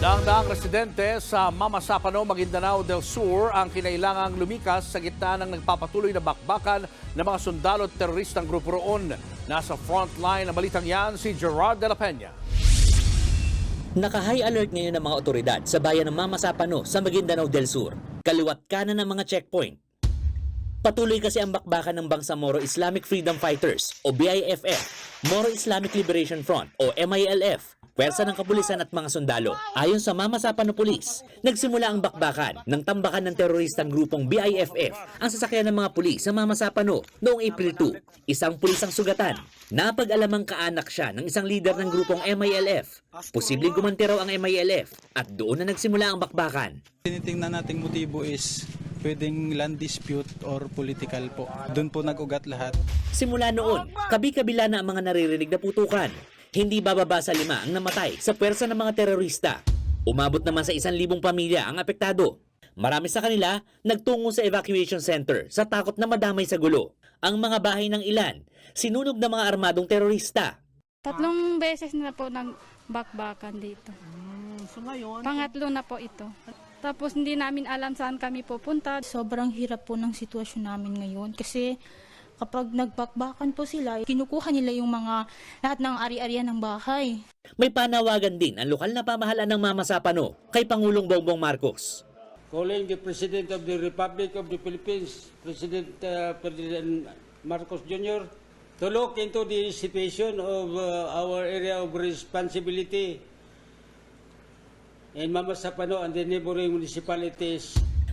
Daang-daang residente sa Mamasapano, Maguindanao del Sur ang kinailangang lumikas sa gitna ng nagpapatuloy na bakbakan ng mga sundalo at teroristang grupo roon. Nasa frontline ng balitang yan si Gerard de la Peña. Naka-high alert ngayon ang mga otoridad sa bayan ng Mamasapano sa Maguindanao del Sur. Kaliwat kanan ng mga checkpoint. Patuloy kasi ang bakbakan ng Bangsamoro Islamic Freedom Fighters o BIFF, Moro Islamic Liberation Front o MILF, pwersa ng kapulisan at mga sundalo. Ayon sa Mamasapano Police, nagsimula ang bakbakan ng tambakan ng teroristang grupong BIFF ang sasakyan ng mga pulis sa Mamasapano noong April 2. Isang pulis ang sugatan. Napag-alamang kaanak siya ng isang leader ng grupong MILF. Posibleng gumanti raw ang MILF at doon na nagsimula ang bakbakan. Tinitingnan nating motibo is pwedeng land dispute or political po. Doon po nag-ugat lahat. Simula noon, kabi-kabila na ang mga naririnig na putukan. Hindi bababa sa lima ang namatay sa pwersa ng mga terorista. Umabot naman sa isang libong pamilya ang apektado. Marami sa kanila nagtungo sa evacuation center sa takot na madamay sa gulo. Ang mga bahay ng ilan, sinunog ng mga armadong terorista. Tatlong beses na po ng bakbakan dito. So ngayon, Pangatlo na po ito. Tapos hindi namin alam saan kami pupunta. sobrang hirap po ng sitwasyon namin ngayon kasi kapag nagbakbakan po sila, kinukuha nila yung mga lahat ng ari-arian ng bahay. May panawagan din ang lokal na pamahalaan ng Mama Sapano kay Pangulong Bongbong Marcos. calling the President of the Republic of the Philippines, President uh, Ferdinand Marcos Jr., to look into the situation of uh, our area of responsibility in Mamasapano and the neighboring municipalities.